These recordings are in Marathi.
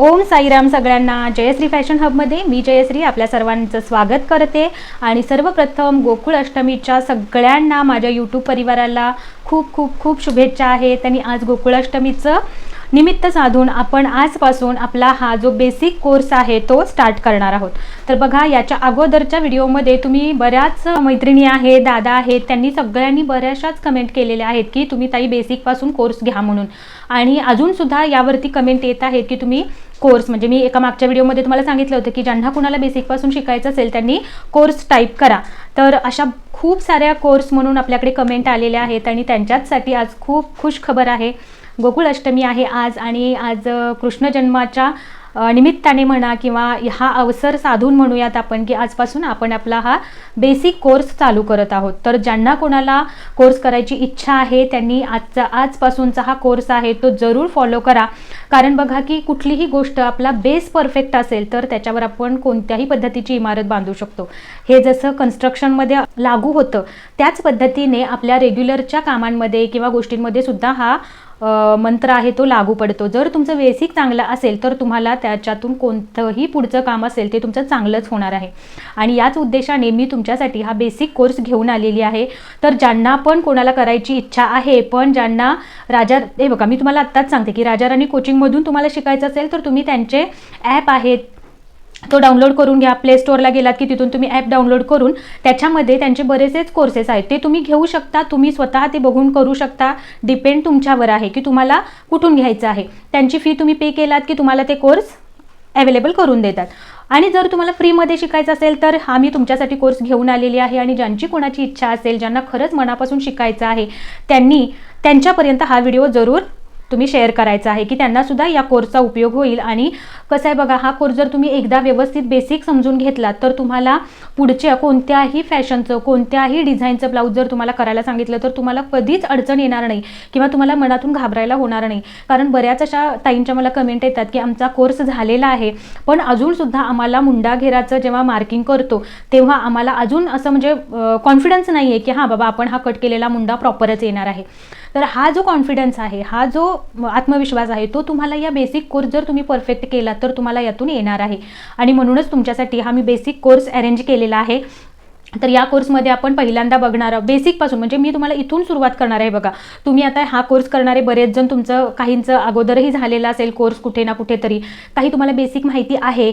ओम साईराम सगळ्यांना. जयश्री फॅशन हबमध्ये मी जयश्री आपल्या सर्वांचं स्वागत करते. आणि सर्वप्रथम गोकुळ अष्टमीच्या सगळ्यांना माझ्या यूट्यूब परिवाराला खूप खूप खूप शुभेच्छा आहेत आणि आज गोकुळाष्टमीचं निमित्त साधून आपण आजपासून आपला हा जो बेसिक कोर्स आहे तो स्टार्ट करणार आहोत. तर बघा याच्या अगोदरच्या व्हिडिओमध्ये तुम्ही बऱ्याच मैत्रिणी आहेत दादा आहेत त्यांनी सगळ्यांनी बऱ्याचशाच कमेंट केलेल्या आहेत की तुम्ही ताई बेसिकपासून कोर्स घ्या म्हणून. आणि अजूनसुद्धा यावरती कमेंट येत आहेत की तुम्ही कोर्स म्हणजे मी एका मागच्या व्हिडिओमध्ये तुम्हाला सांगितलं होतं की ज्यांना कुणाला बेसिकपासून शिकायचं असेल त्यांनी कोर्स टाईप करा. तर अशा खूप साऱ्या कोर्स म्हणून आपल्याकडे कमेंट आलेल्या आहेत आणि त्यांच्याचसाठी आज खूप खुश खबर आहे. गोकुळ अष्टमी आहे आज आणि आज कृष्ण जन्माच्या निमित्ताने म्हणा किंवा हा अवसर साधून म्हणूयात आपण की आजपासून आपण आपला हा बेसिक कोर्स चालू करत आहोत. तर ज्यांना कोणाला कोर्स करायची इच्छा आहे त्यांनी आजचा आजपासूनचा हा कोर्स आहे तो जरूर फॉलो करा. कारण बघा की कुठलीही गोष्ट आपला बेस परफेक्ट असेल तर त्याच्यावर आपण कोणत्याही पद्धतीची इमारत बांधू शकतो. हे जसं कन्स्ट्रक्शनमध्ये लागू होतं त्याच पद्धतीने आपल्या रेग्युलरच्या कामांमध्ये किंवा गोष्टींमध्ये सुद्धा हा मंत्र आहे तो लागू पडतो. जर तुमचं बेसिक चांगलं असेल तर तुम्हाला त्याच्यातून कोणतंही पुढचं काम असेल ते तुमचं चांगलंच होणार आहे. आणि याच उद्देशाने मी तुमच्यासाठी हा बेसिक कोर्स घेऊन आलेली आहे. तर ज्यांना पण कोणाला करायची इच्छा आहे पण ज्यांना राजा हे बघा मी तुम्हाला आत्ताच सांगते की राजा राणी कोचिंगमधून तुम्हाला शिकायचं असेल तर तुम्ही त्यांचे ॲप आहेत तो डाउनलोड करून घ्या. प्ले स्टोअरला गेलात की तिथून तुम्ही ॲप डाउनलोड करून त्याच्यामध्ये त्यांचे बरेचसेच कोर्सेस आहेत. ते तुम्ही घेऊ शकता. तुम्ही स्वतः ते बघून करू शकता. डिपेंड तुमच्यावर आहे की तुम्हाला कुठून घ्यायचं आहे. त्यांची फी तुम्ही पे केलात की तुम्हाला ते कोर्स अवेलेबल करून देतात. आणि जर तुम्हाला फ्रीमध्ये शिकायचं असेल तर हा मी तुमच्यासाठी कोर्स घेऊन आलेली आहे आणि ज्यांची कोणाची इच्छा असेल ज्यांना खरंच मनापासून शिकायचं आहे त्यांनी त्यांच्यापर्यंत हा व्हिडिओ जरूर तुम्ही शेअर करायचा आहे की त्यांना सुद्धा या कोर्सचा उपयोग होईल. आणि कसं आहे बघा हा कोर्स जर तुम्ही एकदा व्यवस्थित बेसिक समजून घेतलात तर तुम्हाला पुढच्या कोणत्याही फॅशनचं कोणत्याही डिझाईनचं ब्लाऊज जर तुम्हाला करायला सांगितलं तर तुम्हाला कधीच अडचण येणार नाही किंवा तुम्हाला मनातून घाबरायला होणार नाही. कारण बऱ्याच अशा ताईंच्या मला कमेंट येतात की आमचा कोर्स झालेला आहे पण अजूनसुद्धा आम्हाला मुंडा घेराचं जेव्हा मार्किंग करतो तेव्हा आम्हाला अजून असं म्हणजे कॉन्फिडन्स नाही आहे की हां बाबा आपण हा कट केलेला मुंडा प्रॉपरच येणार आहे. तर हा जो कॉन्फिडन्स आहे हा जो आत्मविश्वास आहे तो तुम्हाला या बेसिक कोर्स जर तुम्ही परफेक्ट केला तर तुम्हाला यातून येणार आहे. आणि म्हणूनच तुमच्यासाठी हा मी बेसिक कोर्स अरेंज केलेला आहे. तर या कोर्समध्ये आपण पहिल्यांदा बघणार आहोत. बेसिकपासून म्हणजे मी तुम्हाला इथून सुरुवात करणार आहे बघा. तुम्ही आता हा कोर्स करणारे बरेच जण तुमचं काहींचं अगोदरही झालेलं असेल कोर्स कुठे ना कुठेतरी. काही तुम्हाला बेसिक माहिती आहे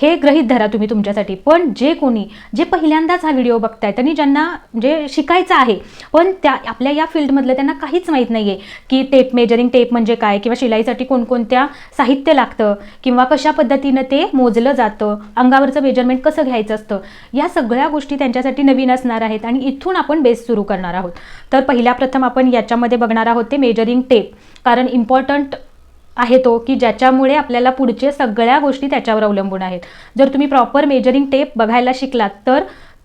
हे गृहीत धरा तुम्ही तुमच्यासाठी. पण जे कोणी जे पहिल्यांदाच हा व्हिडिओ बघतायत आणि ज्यांना जे शिकायचं आहे पण त्या आपल्या या फील्डमधलं त्यांना काहीच माहीत नाही आहे की टेप मेजरिंग टेप म्हणजे काय किंवा शिलाईसाठी कोणकोणत्या साहित्य लागतं किंवा कशा पद्धतीनं ते मोजलं जातं अंगावरचं मेजरमेंट कसं घ्यायचं असतं या सगळ्या गोष्टी त्यांच्या त्यांच्यासाठी नवीन असणार आहेत आणि इथून आपण बेस सुरू करणार आहोत. तर पहिल्या प्रथम आपण याच्यामध्ये बघणार आहोत ते मेजरिंग टेप कारण इम्पॉर्टंट आहे तो की ज्याच्यामुळे आपल्याला पुढचे सगळ्या गोष्टी त्याच्यावर अवलंबून आहेत. जर तुम्ही प्रॉपर मेजरिंग टेप बघायला शिकलात तर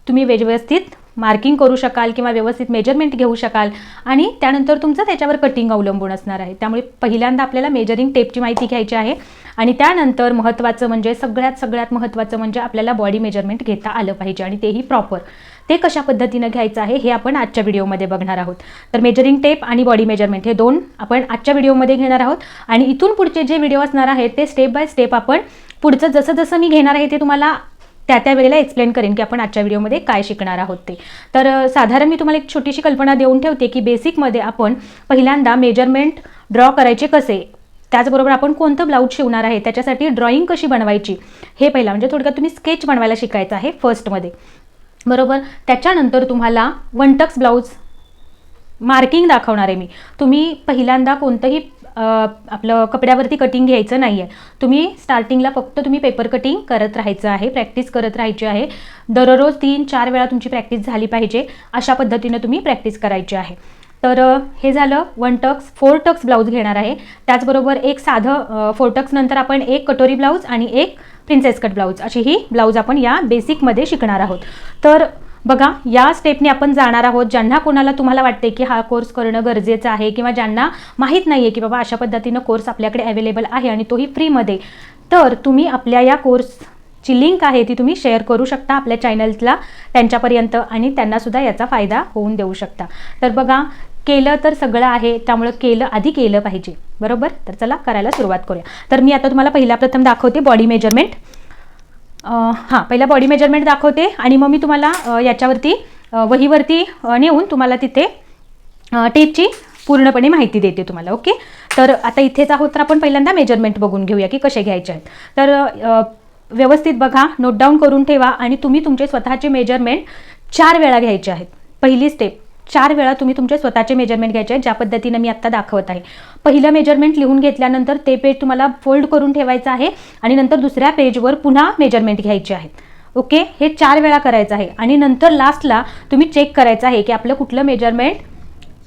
तुम्ही व्यवस्थित मार्किंग करू शकाल किंवा व्यवस्थित मेजरमेंट घेऊ शकाल. आणि त्यानंतर तुमचं त्याच्यावर कटिंग अवलंबून असणार आहे. त्यामुळे पहिल्यांदा आपल्याला मेजरिंग टेपची माहिती घ्यायची आहे. आणि त्यानंतर महत्त्वाचं म्हणजे सगळ्यात सगळ्यात महत्त्वाचं म्हणजे आपल्याला बॉडी मेजरमेंट घेता आलं पाहिजे आणि तेही प्रॉपर ते कशा पद्धतीनं घ्यायचं आहे हे आपण आजच्या व्हिडिओमध्ये बघणार आहोत. तर मेजरिंग टेप आणि बॉडी मेजरमेंट हे दोन आपण आजच्या व्हिडिओमध्ये घेणार आहोत. आणि इथून पुढचे जे व्हिडिओ असणार आहेत ते स्टेप बाय स्टेप आपण पुढचं जसं जसं मी घेणार आहे ते तुम्हाला त्या त्या वेळेला एक्सप्लेन करेन की आपण आजच्या व्हिडिओमध्ये काय शिकणार आहोत ते. तर साधारण मी तुम्हाला एक छोटीशी कल्पना देऊन ठेवते की बेसिकमध्ये आपण पहिल्यांदा मेजरमेंट ड्रॉ करायचे कसे? त्याचबरोबर आपण कोणतं ब्लाऊज शिवणार आहे? त्याच्यासाठी ड्रॉइंग कशी बनवायची? हे पहिला म्हणजे थोडक्यात तुम्ही स्केच बनवायला शिकायचं आहे फर्स्टमध्ये बरोबर? त्याच्यानंतर तुम्हाला वनटक्स ब्लाऊज मार्किंग दाखवणार आहे मी. तुम्ही पहिल्यांदा कोणतंही आपलं कपड्यावरती कटिंग घ्यायचं नाही आहे तुम्ही स्टार्टिंगला फक्त तुम्ही पेपर कटिंग करत राहायचं आहे प्रॅक्टिस करत राहायची आहे. दररोज तीन चार वेळा तुमची प्रॅक्टिस झाली पाहिजे अशा पद्धतीनं तुम्ही प्रॅक्टिस करायची आहे. तर हे झालं one tucks four tucks blouse घेणार आहे. त्याचबरोबर एक साधं फोर टक्स नंतर आपण एक कटोरी ब्लाऊज आणि एक प्रिन्सेस कट ब्लाऊज अशी ही ब्लाऊज आपण या बेसिकमध्ये शिकणार आहोत. तर बघा या स्टेपने आपण जाणार आहोत ज्यांना कोणाला तुम्हाला वाटते की हा कोर्स करणं गरजेचं आहे किंवा ज्यांना माहीत नाही आहे की बाबा अशा पद्धतीनं कोर्स आपल्याकडे अवेलेबल आहे आणि तोही फ्रीमध्ये तर तुम्ही आपल्या या कोर्सची लिंक आहे ती तुम्ही शेअर करू शकता आपल्या चॅनल्सला त्यांच्यापर्यंत आणि त्यांनासुद्धा याचा फायदा होऊन देऊ शकता. तर बघा केलं तर सगळं आहे त्यामुळं केलं आधी केलं पाहिजे. बरोबर? तर चला करायला सुरुवात करूया. तर मी आता तुम्हाला पहिला प्रथम दाखवते बॉडी मेजरमेंट हां पहिला बॉडी मेजरमेंट दाखवते आणि मग मी तुम्हाला याच्यावरती वहीवरती नेऊन तुम्हाला तिथे टेपची पूर्णपणे माहिती देते तुम्हाला ओके तर आता इथेच आहोत तर आपण पहिल्यांदा मेजरमेंट बघून घेऊया की कसे घ्यायचे आहेत. तर व्यवस्थित बघा नोट डाऊन करून ठेवा आणि तुम्ही तुमचे स्वतःचे मेजरमेंट चार वेळा घ्यायचे आहेत. पहिली स्टेप चार वेळा तुम्ही तुमचे स्वतःचे मेजरमेंट घ्यायचे आहेत ज्या पद्धतीनं मी आत्ता दाखवत आहे. पहिलं मेजरमेंट लिहून घेतल्यानंतर ते पेज तुम्हाला फोल्ड करून ठेवायचं आहे आणि नंतर दुसऱ्या पेजवर पुन्हा मेजरमेंट घ्यायचे आहेत. ओके हे चार वेळा करायचं आहे. आणि नंतर लास्टला तुम्ही चेक करायचं आहे की आपलं कुठलं मेजरमेंट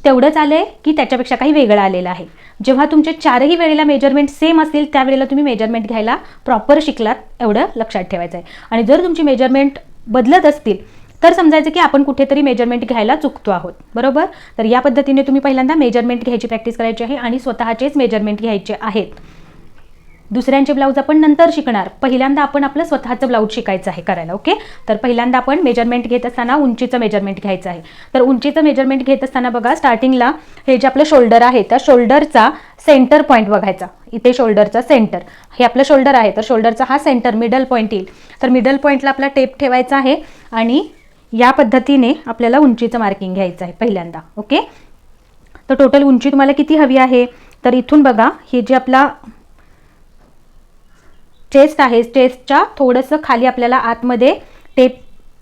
तेवढंच आलं आहे की त्याच्यापेक्षा काही वेगळं आलेलं आहे. जेव्हा तुमचे चारही वेळेला मेजरमेंट सेम असतील त्यावेळेला तुम्ही मेजरमेंट घ्यायला प्रॉपर शिकलात एवढं लक्षात ठेवायचं आहे. आणि जर तुमची मेजरमेंट बदलत असतील तर समजायचं की आपण कुठेतरी मेजरमेंट घ्यायला चुकतो आहोत. बरोबर? तर या पद्धतीने तुम्ही पहिल्यांदा मेजरमेंट घ्यायची प्रॅक्टिस करायची आहे आणि स्वतःचेच मेजरमेंट घ्यायचे आहेत. दुसऱ्यांचे ब्लाऊज आपण नंतर शिकणार. पहिल्यांदा आपण आपलं स्वतःचं ब्लाऊज शिकायचं आहे करायला ओके तर पहिल्यांदा आपण मेजरमेंट घेत असताना उंचीचं मेजरमेंट घ्यायचं आहे. तर उंचीचं मेजरमेंट घेत असताना बघा स्टार्टिंगला हे जे आपलं शोल्डर आहे त्या शोल्डरचा सेंटर पॉईंट बघायचा. इथे शोल्डरचा सेंटर हे आपलं शोल्डर आहे तर शोल्डरचा हा सेंटर मिडल पॉईंट येईल. तर मिडल पॉईंटला आपला टेप ठेवायचा आहे आणि या पद्धतीने आपल्याला उंचीचं मार्किंग घ्यायचं आहे पहिल्यांदा ओके तर टोटल उंची तुम्हाला किती हवी आहे? तर इथून बघा हे जे आपला चेस्ट आहे चेस्टच्या थोडंसं खाली आपल्याला आतमध्ये टेप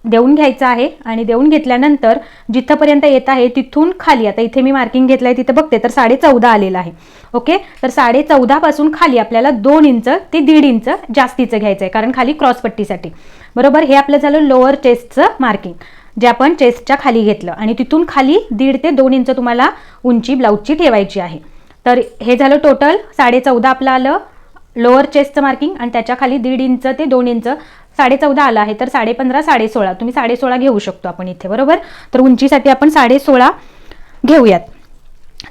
देऊन घ्यायचं आहे आणि देऊन घेतल्यानंतर जिथंपर्यंत येत आहे तिथून खाली आता इथे मी मार्किंग घेतलं आहे तिथं बघते तर साडे चौदा आलेलं आहे. ओके तर साडे चौदापासून खाली आपल्याला दोन इंच ते दीड इंच जास्तीचं घ्यायचं आहे कारण खाली क्रॉसपट्टीसाठी बरोबर? हे आपलं झालं लोअर चेस्टचं मार्किंग जे आपण चेस्टच्या खाली घेतलं. आणि तिथून खाली दीड ते दोन इंच तुम्हाला उंची ब्लाऊजची ठेवायची आहे. तर हे झालं टोटल साडे चौदा आपलं आलं लोअर चेस्टचं मार्किंग आणि त्याच्याखाली दीड इंच ते दोन इंच साडे चौदा आला आहे तर साडे पंधरा साडे सोळा तुम्ही साडे सोळा घेऊ शकतो आपण इथे बरोबर? तर उंचीसाठी आपण साडे सोळा घेऊयात.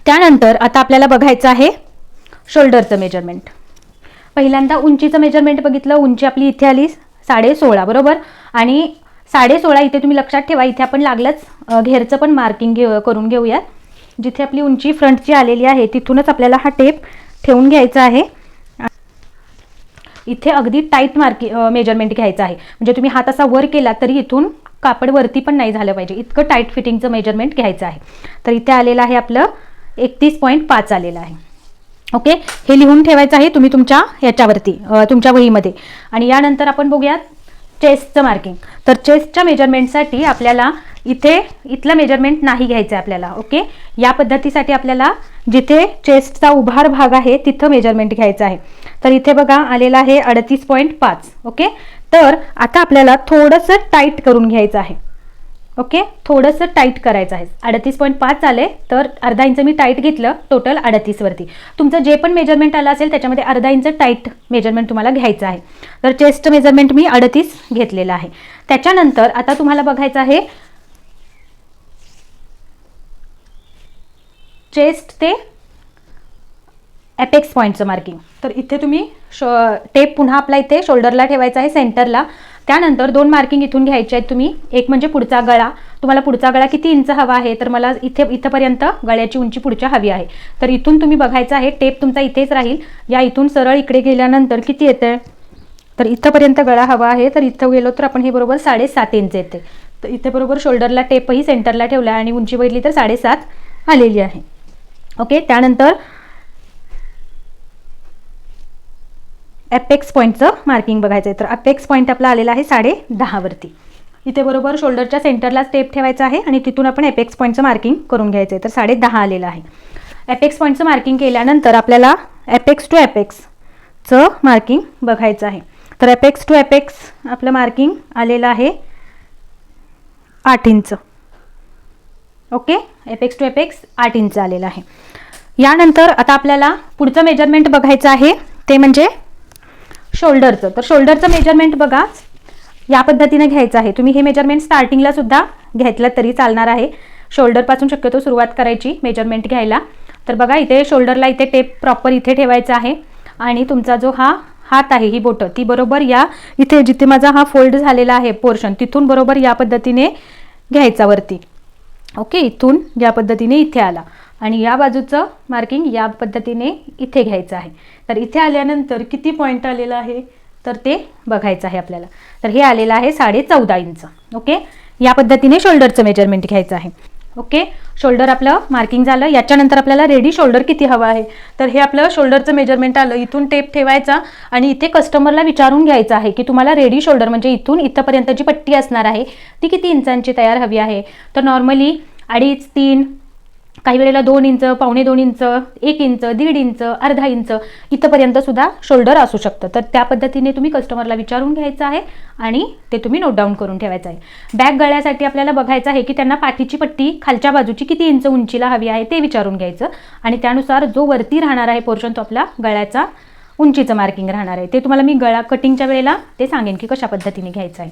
त्यानंतर आता आपल्याला बघायचं आहे शोल्डरचं मेजरमेंट पहिल्यांदा उंचीचं मेजरमेंट बघितलं उंची आपली इथे आली साडे सोळा बरोबर? आणि साडे सोळा इथे तुम्ही लक्षात ठेवा इथे आपण लागलंच घेरचं पण मार्किंग घेऊ करून घेऊयात. जिथे आपली उंची फ्रंटची आलेली आहे तिथूनच आपल्याला हा टेप ठेवून घ्यायचा आहे. इथे अगदी टाईट मार्की मेजरमेंट घ्यायचं आहे. म्हणजे तुम्ही हात असा वर केला तरी इथून कापड वरती पण नाही झालं पाहिजे. इतकं टाईट फिटिंगचं मेजरमेंट घ्यायचं आहे. तर इथे आलेलं आहे आपलं एकतीस पॉईंट पाच आलेलं आहे. ओके? हे लिहून ठेवायचं आहे तुम्ही तुमच्या याच्यावरती तुमच्या वहीमध्ये. आणि यानंतर आपण बघूयात चेस्टचं मार्किंग तर चेस्टच्या मेजरमेंटसाठी आपल्याला इथे इथलं मेजरमेंट नाही घ्यायचं आहे आपल्याला ओके या पद्धतीसाठी आपल्याला जिथे चेस्टचा उभार भाग आहे तिथं मेजरमेंट घ्यायचं आहे. तर इथे बघा आलेलं आहे अडतीस पॉईंट पाच ओके तर आता आपल्याला थोडंसं टाईट करून घ्यायचं आहे ओके थोडंसं टाईट करायचं आहे. अडतीस पॉईंट पाच आले तर अर्धा इंच मी टाईट घेतलं टोटल अडतीसवरती तुमचं जे पण मेजरमेंट आलं असेल त्याच्यामध्ये अर्धा इंच टाईट मेजरमेंट तुम्हाला घ्यायचं आहे. तर चेस्ट मेजरमेंट मी अडतीस घेतलेलं आहे. त्याच्यानंतर आता तुम्हाला बघायचं आहे चेस्ट ते ॲपेक्स पॉईंटचं मार्किंग तर इथे तुम्ही शो टेप पुन्हा आपला इथे शोल्डरला ठेवायचा आहे सेंटरला त्यानंतर दोन मार्किंग इथून घ्यायचे आहेत तुम्ही. एक म्हणजे पुढचा गळा. तुम्हाला पुढचा गळा किती इंच हवा आहे? तर मला इथे इथंपर्यंत गळ्याची उंची पुढच्या हवी आहे. तर इथून तुम्ही बघायचं आहे टेप तुमचा इथेच राहील. या इथून सरळ इकडे गेल्यानंतर किती येतं तर इथंपर्यंत गळा हवा आहे तर इथं गेलो तर आपण हे बरोबर साडेसात इंच येते. तर इथे बरोबर शोल्डरला टेपही सेंटरला ठेवला आणि उंची बघितली तर साडेसात आलेली आहे. ओके त्यानंतर अपेक्स पॉईंटचं मार्किंग बघायचं आहे तर अपेक्स पॉईंट आपला आलेला आहे साडे दहावरती इथे बरोबर शोल्डरच्या सेंटरला स्टेप ठेवायचं आहे आणि तिथून आपण एपेक्स पॉईंटचं मार्किंग करून घ्यायचं आहे तर साडे दहा आलेलं आहे. एपेक्स पॉईंटचं मार्किंग केल्यानंतर आपल्याला एपेक्स टू एपेक्सचं मार्किंग बघायचं आहे. तर एपेक्स टू एपेक्स आपलं मार्किंग आलेलं आहे आठ inch okay? Apex to apex आठ इंच आलेला आहे. यानंतर आता आपल्याला पुढचं मेजरमेंट बघायचं आहे. ते म्हणजे शोल्डरचं तर शोल्डरचं मेजरमेंट बघा. या पद्धतीने घ्यायचं आहे. तुम्ही हे मेजरमेंट स्टार्टिंगला सुद्धा घेतलं तरी चालणार आहे. शोल्डरपासून शक्यतो सुरुवात करायची मेजरमेंट घ्यायला. तर बघा इथे शोल्डरला इथे टेप प्रॉपर इथे ठेवायचा आहे. आणि तुमचा जो हा हात आहे ही बोटं ती बरोबर या इथे जिथे माझा हा फोल्ड झालेला आहे पोर्शन तिथून बरोबर या पद्धतीने घ्यायचा वरती. ओके इथून या पद्धतीने इथे आला. आणि या बाजूचं मार्किंग या पद्धतीने इथे घ्यायचं आहे. तर इथे आल्यानंतर किती पॉईंट आलेलं आहे? तर ते बघायचं आहे आपल्याला. तर हे आलेलं आहे साडे चौदा इंच. ओके? या पद्धतीने शोल्डरचं मेजरमेंट घ्यायचं आहे. ओके? शोल्डर आपलं मार्किंग झालं. याच्यानंतर आपल्याला रेडी शोल्डर किती हवं आहे? तर हे आपलं शोल्डरचं मेजरमेंट आलं. इथून टेप ठेवायचा आणि इथे कस्टमरला विचारून घ्यायचं आहे की तुम्हाला रेडी शोल्डर म्हणजे इथून इथंपर्यंत जी पट्टी असणार आहे. ती किती इंचांची तयार हवी आहे? तर नॉर्मली अडीच तीन काही वेळेला दोन इंच पावणे दोन इंच एक इंच दीड इंच अर्धा इंच इथंपर्यंत सुद्धा शोल्डर असू शकतं. तर त्या पद्धतीने तुम्ही कस्टमरला विचारून घ्यायचं आहे आणि ते तुम्ही नोट डाऊन करून ठेवायचं आहे. बॅग गळ्यासाठी आपल्याला बघायचं आहे की त्यांना पाठीची पट्टी खालच्या बाजूची किती इंच उंचीला हवी आहे ते विचारून घ्यायचं. आणि त्यानुसार जो वरती राहणार आहे पोर्शन तो आपला गळ्याचा उंचीचं मार्किंग राहणार आहे. ते तुम्हाला मी गळा कटिंगच्या वेळेला ते सांगेन की कशा पद्धतीने घ्यायचं आहे.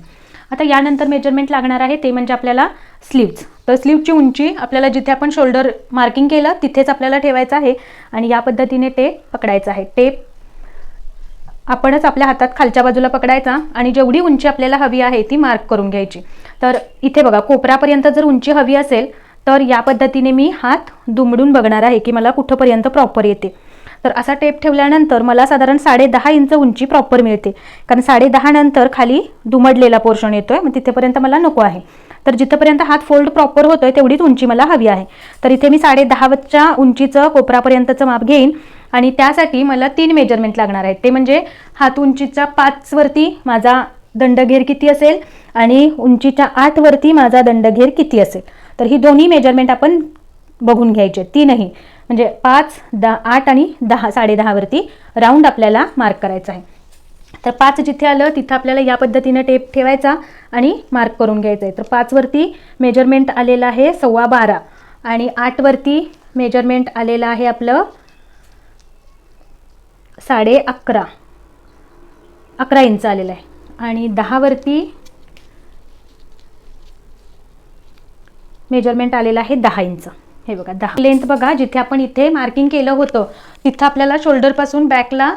आता यानंतर मेजरमेंट लागणार आहे ते म्हणजे आपल्याला स्लीव्ज तर स्लीवची उंची आपल्याला जिथे आपण शोल्डर मार्किंग केलं तिथेच आपल्याला ठेवायचं आहे. आणि या पद्धतीने टेप पकडायचं आहे. टेप आपणच आपल्या हातात खालच्या बाजूला पकडायचा आणि जेवढी उंची आपल्याला हवी आहे ती मार्क करून घ्यायची. तर इथे बघा कोपऱ्यापर्यंत जर उंची हवी असेल तर या पद्धतीने मी हात दुमडून बघणार आहे की मला कुठंपर्यंत प्रॉपर येते. तर असा टेप ठेवल्यानंतर मला साधारण साडे दहा इंच उंची प्रॉपर मिळते. कारण साडे दहा नंतर खाली दुमडलेला पोर्शन येतोय मग तिथेपर्यंत मला नको आहे. तर जिथंपर्यंत हात फोल्ड प्रॉपर होतोय तेवढीच उंची मला हवी आहे. तर इथे मी साडे दहाच्या उंचीचं कोपरापर्यंतचं माप घेईन आणि त्यासाठी मला तीन मेजरमेंट लागणार आहेत. ते म्हणजे हात उंचीचा पाचवरती माझा दंडघेर किती असेल आणि उंचीच्या आठवरती माझा दंडघेर किती असेल. तर ही दोन्ही मेजरमेंट आपण बघून घ्यायचे. तीनही. म्हणजे पाच दहा आठ आणि दहा साडेदहावरती राऊंड आपल्याला मार्क करायचा आहे. तर पाच जिथे आलं तिथं आपल्याला या पद्धतीनं टेप ठेवायचा आणि मार्क करून घ्यायचा आहे. तर पाचवरती मेजरमेंट आलेलं आहे सव्वा बारा आणि आठवरती मेजरमेंट आलेलं आहे आपलं साडे अकरा. अकरा इंच आलेलं आहे. आणि दहावरती मेजरमेंट आलेलं आहे दहा इंच हे बघा दहा. लेंथ बघा जिथे आपण इथे मार्किंग केलं होतं तिथं आपल्याला शोल्डरपासून बॅकला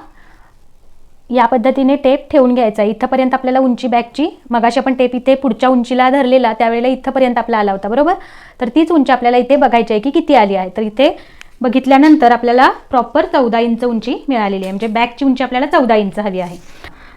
या पद्धतीने टेप ठेवून घ्यायचा इथंपर्यंत आपल्याला उंची बॅगची मगाशी आपण टेप इथे पुढच्या उंचीला धरलेला त्यावेळेला इथंपर्यंत आपला आला होता बरोबर? तर तीच उंची आपल्याला इथे बघायची आहे की किती आली आहे. तर इथे बघितल्यानंतर आपल्याला प्रॉपर चौदा इंच उंची मिळालेली आहे. म्हणजे बॅगची उंची आपल्याला चौदा इंच हवी आहे.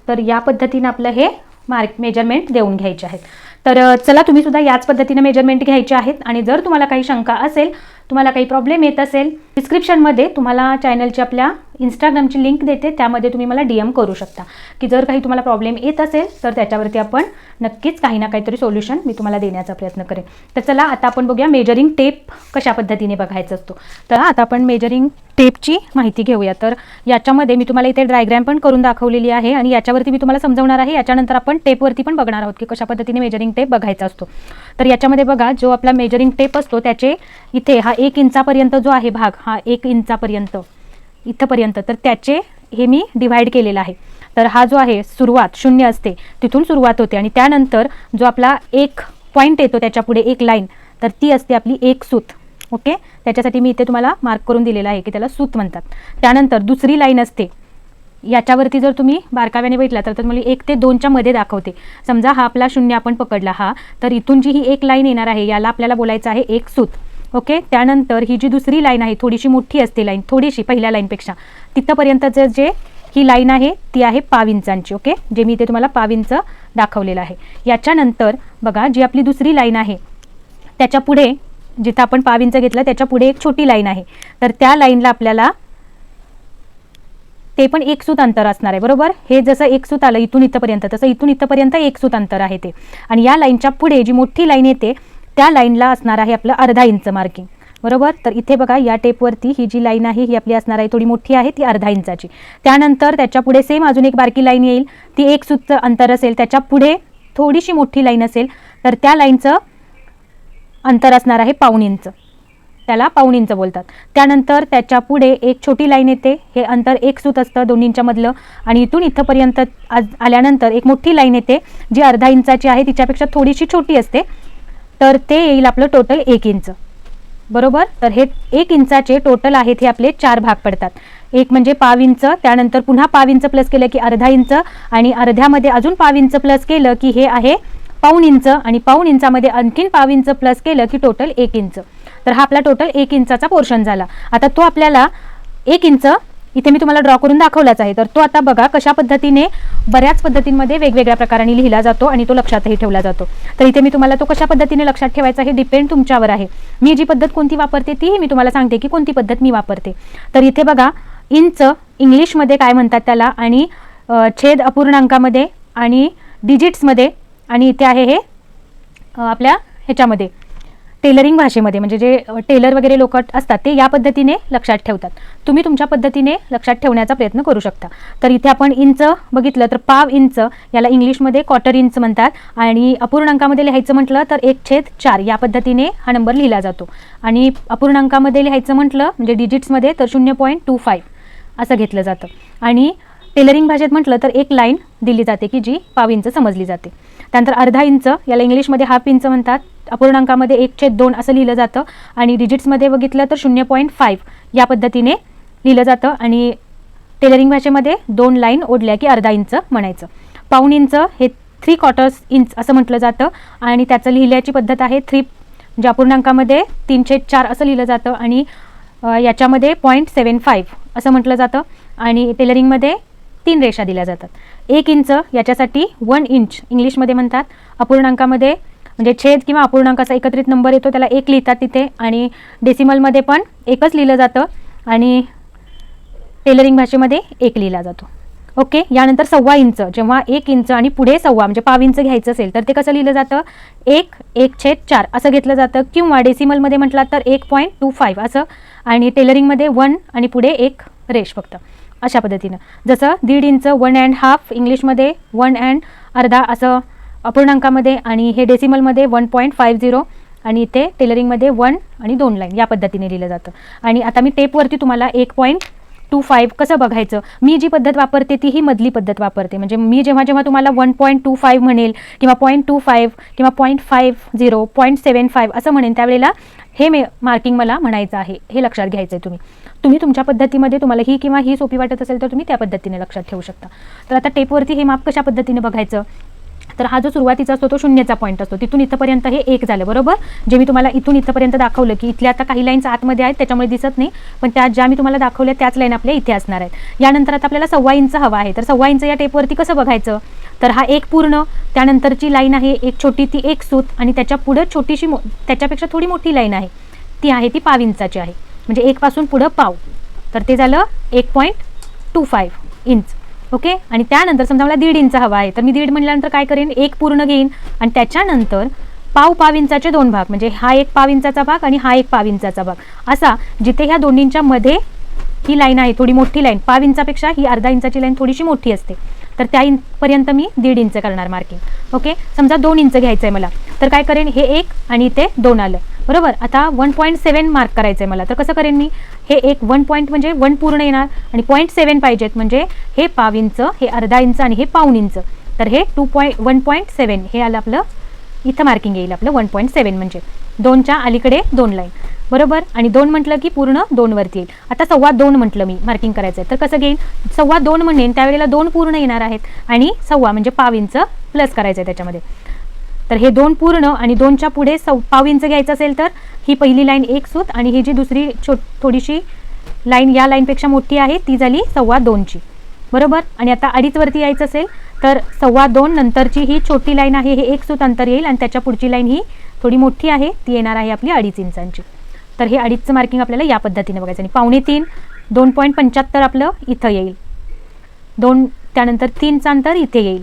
तर या पद्धतीनं आपलं हे मार्क मेजरमेंट देऊन घ्यायचे आहेत. तर चला तुम्ही सुद्धा याच पद्धतीने मेजरमेंट घ्यायचे आहेत. आणि जर तुम्हाला काही शंका असेल तुम्हाला काही प्रॉब्लेम येत असेल डिस्क्रिप्शनमध्ये तुम्हाला चॅनलची आपल्या इंस्टाग्रामची लिंक देते त्यामध्ये तुम्ही मला डी एम करू शकता. की जर काही तुम्हाला प्रॉब्लेम येत असेल तर त्याच्यावरती आपण नक्कीच काही ना काहीतरी सोल्युशन मी तुम्हाला देण्याचा प्रयत्न करेन. तर चला आता आपण बघूया मेजरिंग टेप कशा पद्धतीने बघायचा असतो. तर आता आपण मेजरिंग टेपची माहिती घेऊया. तर याच्यामध्ये मी तुम्हाला इथे ड्रायग्रॅम पण करून दाखवलेली आहे आणि याच्यावरती मी तुम्हाला समजवणार आहे. याच्यानंतर आपण टेपवरती पण बघणार आहोत की कशा पद्धतीने मेजरिंग टेप बघायचा असतो. तर याच्यामध्ये बघा जो आपला मेजरिंग टेप असतो त्याचे इथे हा एक इंचापर्यंत जो आहे भाग हा एक इंचापर्यंत इथंपर्यंत तर त्याचे हे मी डिव्हाइड केलेलं आहे. तर हा जो आहे सुरुवात शून्य असते तिथून सुरुवात होते आणि त्यानंतर जो आपला एक पॉईंट येतो त्याच्यापुढे एक लाईन तर ती असते आपली एक सूत. ओके त्याच्यासाठी मी इथे तुम्हाला मार्क करून दिलेला आहे की त्याला सूत म्हणतात. त्यानंतर दुसरी लाईन असते. याच्यावरती जर तुम्ही बारकाव्याने बघितला तर तुम्हाला एक ते दोनच्या मध्ये दाखवते. समजा हा आपला शून्य आपण पकडला हा तर इथून जी ही एक लाईन येणार आहे याला आपल्याला बोलायचं आहे एक सूत. ओके? त्यानंतर ही जी दुसरी लाईन आहे थोडीशी मोठी असते लाईन थोडीशी पहिल्या लाईनपेक्षा. तिथंपर्यंतचं जे ही लाईन आहे ती आहे पाविंचांची ओके? जे मी इथे तुम्हाला पाविंच दाखवलेलं आहे. याच्यानंतर बघा जी आपली दुसरी लाईन आहे त्याच्या पुढे जिथं आपण पाविंच घेतलं त्याच्या पुढे एक छोटी लाईन आहे. तर त्या लाईनला आपल्याला ते पण एक सूत अंतर असणार आहे बरोबर? हे जसं एक सूत आलं इथून इथंपर्यंत तसं इथून इथंपर्यंत एक सूत अंतर आहे ते. आणि या लाईनच्या पुढे जी मोठी लाईन येते त्या लाईनला असणार आहे आपलं अर्धा इंच मार्किंग बरोबर? तर इथे बघा या टेपवरती ही जी लाईन आहे ही आपली असणार आहे थोडी मोठी आहे ती अर्धा इंचाची. त्यानंतर त्याच्या पुढे सेम अजून एक बारकी लाईन येईल. ती एक सूत अंतर असेल त्याच्या पुढे थोडीशी मोठी लाईन असेल तर त्या लाईनचं अंतर असणार आहे पाऊण इंच. त्याला पाऊण इंच बोलतात. त्यानंतर त्याच्या पुढे एक छोटी लाईन येते. हे अंतर एक सूत असतं दोन आणि इथून इथंपर्यंत आज आल्यानंतर एक मोठी लाईन येते जी अर्धा इंचाची आहे तिच्यापेक्षा थोडीशी छोटी असते. तर ते येईल आपलं टोटल एक इंच बरोबर? तर हे एक इंचाचे टोटल आहेत हे आपले चार भाग पडतात. एक म्हणजे पाव इंच त्यानंतर पुन्हा पाव इंच प्लस केलं की अर्धा इंच आणि अर्ध्यामध्ये अजून पाव इंच प्लस केलं की हे आहे पाऊण इंच आणि पाऊण इंचामध्ये आणखीन पाव इंच प्लस केलं की टोटल एक इंच तर हा आपला टोटल एक इंचाचा पोर्शन झाला. आता तो आपल्याला एक इंच इथे मी तुम्हाला ड्रॉ करून दाखवलाच आहे. तर तो आता बघा कशा पद्धतीने बऱ्याच पद्धतींमध्ये वेगवेगळ्या प्रकाराने लिहिला जातो आणि तो लक्षातही ठेवला जातो. तर इथे मी तुम्हाला तो कशा पद्धतीने लक्षात ठेवायचा हे डिपेंड तुमच्यावर आहे. मी जी पद्धत कोणती वापरते तीही मी तुम्हाला सांगते की कोणती पद्धत मी वापरते. तर इथे बघा इंच इंग्लिशमध्ये काय म्हणतात त्याला आणि छेद अपूर्णांकामध्ये आणि डिजिट्समध्ये आणि इथे आहे हे आपल्या ह्याच्यामध्ये. टेलरिंग भाषेमध्ये म्हणजे जे टेलर वगैरे लोक असतात ते या पद्धतीने लक्षात ठेवतात. तुम्ही तुमच्या पद्धतीने लक्षात ठेवण्याचा प्रयत्न करू शकता. तर इथे आपण इंच बघितलं तर पाव इंच याला इंग्लिशमध्ये क्वार्टर इंच म्हणतात आणि अपूर्णांकामध्ये लिहायचं म्हटलं तर एक छेद चार या पद्धतीने हा नंबर लिहिला जातो. आणि अपूर्णांकामध्ये लिहायचं म्हटलं म्हणजे डिजिट्समध्ये तर शून्य पॉईंट टू फाईव्ह असं घेतलं जातं. आणि टेलरिंग भाषेत म्हटलं तर एक लाईन दिली जाते की जी पाव इंच समजली जाते. त्यानंतर अर्धा इंच याला इंग्लिशमध्ये हाफ इंच म्हणतात. अपूर्णांकामध्ये एक छेद दोन असं लिहिलं जातं. आणि डिजिट्समध्ये बघितलं तर शून्य पॉईंट फाईव्ह या पद्धतीने लिहिलं जातं. आणि टेलरिंग भाषेमध्ये दोन लाईन ओढल्या की अर्धा इंच म्हणायचं. पाऊण इंच हे थ्री क्वार्टर्स इंच असं म्हटलं जातं. आणि त्याचं लिहिल्याची पद्धत आहे थ्री ज्या अपूर्णांकामध्ये तीन छेद चार असं लिहिलं जातं. आणि याच्यामध्ये पॉईंट सेवन फाईव्ह असं म्हटलं जातं. आणि टेलरिंगमध्ये तीन रेषा दिल्या जातात. एक इंच याच्यासाठी वन इंच इंग्लिशमध्ये म्हणतात. अपूर्णांकामध्ये म्हणजे छेद किंवा अपूर्णांकाचा एकत्रित नंबर येतो त्याला एक लिहितात तिथे. आणि डेसिमलमध्ये पण एकच लिहिलं जातं. आणि टेलरिंग भाषेमध्ये एक लिहिला जातो. ओके यानंतर सव्वा इंच. जेव्हा एक इंच आणि पुढे सव्वा म्हणजे पाव इंच घ्यायचं असेल तर ते कसं लिहिलं जातं? एक एक छेद चार असं घेतलं जातं. किंवा डेसिमलमध्ये म्हटलं तर एक पॉईंट टू फाईव्ह असं. आणि टेलरिंगमध्ये वन आणि पुढे एक रेश फक्त. अशा पद्धतीनं. जसं दीड इंच वन अँड हाफ इंग्लिशमध्ये वन अँड अर्धा असं अपूर्णांकामध्ये आणि हे डेसिमलमध्ये वन पॉईंट फाईव्ह झिरो आणि इथे टेलरिंगमध्ये वन आणि दोन लाईन या पद्धतीने लिहिलं जातं. आणि आता मी टेपवरती तुम्हाला एक पॉईंट टू फाईव्ह कसं बघायचं? मी जी पद्धत वापरते ती ही मधली पद्धत वापरते. म्हणजे मी जेव्हा जेव्हा तुम्हाला वन पॉईंट टू फाईव्ह म्हणेल किंवा पॉईंट टू फाईव्ह किंवा point five zero point seven five असं म्हणेन त्यावेळेला हे मे मार्किंग मला म्हणायचं आहे. हे लक्षात घ्यायचं आहे तुम्ही. तुम्ही तुमच्या पद्धतीमध्ये तुम्हाला ही किंवा ही सोपी वाटत असेल तर तुम्ही त्या पद्धतीने लक्षात ठेवू शकता. तर आता टेपवरती हे माप कशा पद्धतीने बघायचं? तर हा जो सुरुवातीचा असतो तो शून्यचा पॉईंट असतो. तिथून इथंपर्यंत हे एक झालं बरोबर? जे मी तुम्हाला इथून इथंपर्यंत दाखवलं की इथल्या आता काही लाईन्स आतमध्ये आहेत त्याच्यामुळे दिसत नाही पण त्या ज्या मी तुम्हाला दाखवल्या त्याच लाईन आपल्या इथे असणार आहेत. यानंतर आता आपल्याला सव्वा इंच हवा आहे. तर सव्वा इंच या टेपवरती कसं बघायचं? तर हा एक पूर्ण त्यानंतरची लाईन आहे एक छोटी ती एक सूत आणि त्याच्या पुढं छोटीशी मो त्याच्यापेक्षा थोडी मोठी लाईन आहे. ती आहे ती पाव इंचाची आहे. म्हणजे एकपासून पुढं पाव. तर ते झालं एक point two five inch okay? आणि त्यानंतर समजा मला दीड इंच हवा आहे तर मी दीड म्हणल्यानंतर काय करेन? एक पूर्ण घेईन. आणि त्याच्यानंतर पाव पाव इंचाचे दोन भाग म्हणजे हा एक पाव इंचाचा भाग आणि हा एक पाव इंचाचा भाग. असा जिथे ह्या दोन्हींच्या मध्ये ही लाईन आहे थोडी मोठी लाईन पाव इंचापेक्षा ही अर्धा इंचाची लाईन थोडीशी मोठी असते. तर त्या इन पर्यंत मी दीड इंच करणार मार्किंग ओके? समजा दोन इंच घ्यायचं आहे मला. तर काय करेन? हे एक आणि इथे दोन आलं. बरोबर? आता वन पॉईंट सेवन मार्क करायचं आहे मला. तर कसं करेन मी? हे एक वन पॉईंट म्हणजे वन पूर्ण येणार आणि पॉईंट सेवन पाहिजेत म्हणजे हे पाव इंच हे अर्धा इंच आणि हे पाऊण इंच. तर हे two point one point seven हे आलं आपलं इथं मार्किंग येईल आपलं वन पॉईंट सेवन म्हणजे. दोनच्या अलीकडे दोन लाईन बरोबर? आणि दोन म्हटलं की पूर्ण दोनवरती येईल. आता सव्वा दोन म्हटलं मी मार्किंग करायचं आहे तर कसं घेईन? सव्वा दोन म्हणेन त्यावेळेला दोन पूर्ण येणार आहेत. आणि सव्वा म्हणजे पाव इंच प्लस करायचं आहे त्याच्यामध्ये. तर हे दोन पूर्ण आणि दोनच्या पुढे सौ पाव इंच घ्यायचं असेल तर ही पहिली लाईन एक सूत आणि ही जी दुसरी छो थोडीशी लाईन या लाईनपेक्षा मोठी आहे ती झाली सव्वा दोनची. बरोबर? आणि आता अडीचवरती यायचं असेल तर सव्वा दोन नंतरची ही छोटी लाईन आहे हे एक सूत अंतर येईल आणि त्याच्या पुढची लाईन ही थोडी मोठी आहे ती येणार आहे आपली अडीच इंचांची. तर हे अडीचचं मार्किंग आपल्याला या पद्धतीने बघायचं आणि पावणे तीन दोन पॉईंट पंच्याहत्तर आपलं इथं येईल. दोन त्यानंतर तीनचं अंतर इथे येईल.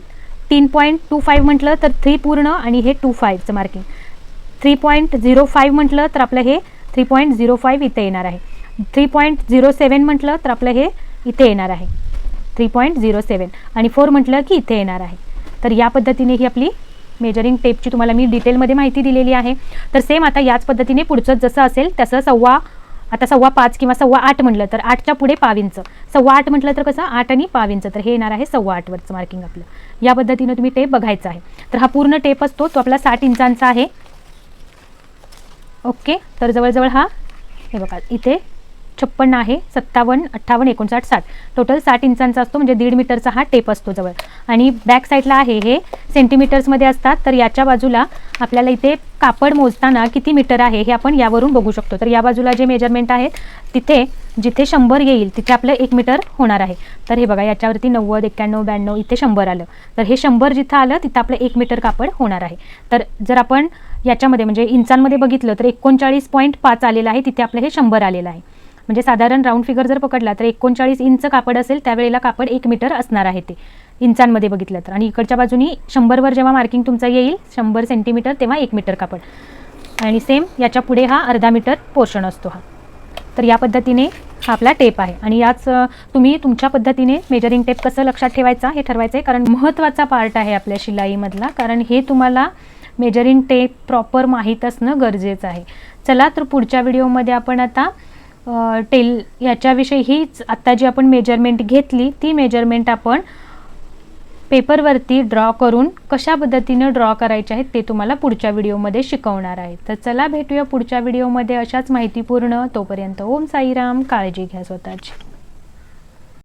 तीन पॉईंट टू फाईव्ह म्हटलं तर थ्री पूर्ण आणि हे two फाईव्हचं marking three point zero five म्हटलं तर आपलं हे थ्री पॉईंट झिरो फाईव्ह इथे येणार आहे. थ्री पॉईंट झिरो सेवन म्हटलं तर आपलं हे इथे येणार आहे. थ्री पॉईंट झिरो सेवन आणि फोर म्हटलं की इथे येणार आहे. तर या पद्धतीने ही आपली मेजरिंग टेपची तुम्हाला मी डिटेलमध्ये माहिती दिलेली आहे. तर सेम आता याच पद्धतीने पुढचं जसं असेल तसं सव्वा आता सव्वा पाच किंवा सव्वा आठ म्हटलं तर आठच्या पुढे पाव इंच सव्वा आठ म्हटलं तर कसं? आठ आणि पाव इंच तर हे येणार आहे सव्वा आठवरचं मार्किंग आपलं. या पद्धतीनं तुम्ही टेप बघायचा आहे. तर हा पूर्ण टेप असतो तो आपला साठ इंचांचा आहे. ओके तर जवळजवळ हा हे बघा इथे छप्पन्न आहे सत्तावन्न अठ्ठावन्न एकोणसाठ साठ. टोटल साठ इंचांचा असतो म्हणजे दीड मीटरचा हा टेप असतो जवळ. आणि बॅक साईडला आहे हे सेंटीमीटर्समध्ये असतात. तर याच्या बाजूला आपल्याला इथे कापड मोजताना किती मीटर आहे हे आपण यावरून बघू शकतो. तर या बाजूला जे मेजरमेंट आहेत तिथे जिथे शंभर येईल तिथे आपलं एक मीटर होणार आहे. तर हे बघा याच्यावरती नव्वद एक्क्याण्णव ब्याण्णव इथे शंभर आलं. तर हे शंभर जिथं आलं तिथं आपलं एक मीटर कापड होणार आहे. तर जर आपण याच्यामध्ये म्हणजे इंचांमध्ये बघितलं तर एकोणचाळीस पॉईंट पाच आलेलं आहे तिथे आपलं हे शंभर आलेलं आहे. म्हणजे साधारण राऊंड फिगर जर पकडला तर एकोणचाळीस इंच कापड असेल त्यावेळेला कापड एक मीटर असणार आहे ते. इंचांमध्ये बघितलं तर. आणि इकडच्या बाजूनी शंभरवर जेव्हा मार्किंग तुमचं येईल शंभर सेंटीमीटर तेव्हा एक मीटर कापड. आणि सेम याच्यापुढे हा अर्धा मीटर पोर्शन असतो हा. तर या पद्धतीने हा आपला टेप आहे. आणि याच तुम्ही तुमच्या पद्धतीने मेजरिंग टेप कसं लक्षात ठेवायचा हे ठरवायचं आहे कारण महत्त्वाचा पार्ट आहे आपल्या शिलाईमधला. कारण हे तुम्हाला मेजरिंग टेप प्रॉपर माहीत असणं गरजेचं आहे. चला तर पुढच्या व्हिडिओमध्ये आपण आता टेल याच्याविषयी हीच आत्ता जी आपण मेजरमेंट घेतली ती मेजरमेंट आपण पेपरवरती ड्रॉ करून कशा पद्धतीनं ड्रॉ करायचे आहेत ते तुम्हाला पुढच्या व्हिडिओमध्ये शिकवणार आहे. तर चला भेटूया पुढच्या व्हिडिओमध्ये अशाच माहितीपूर्ण. तोपर्यंत ओम साईराम. काळजी घ्या स्वतःची.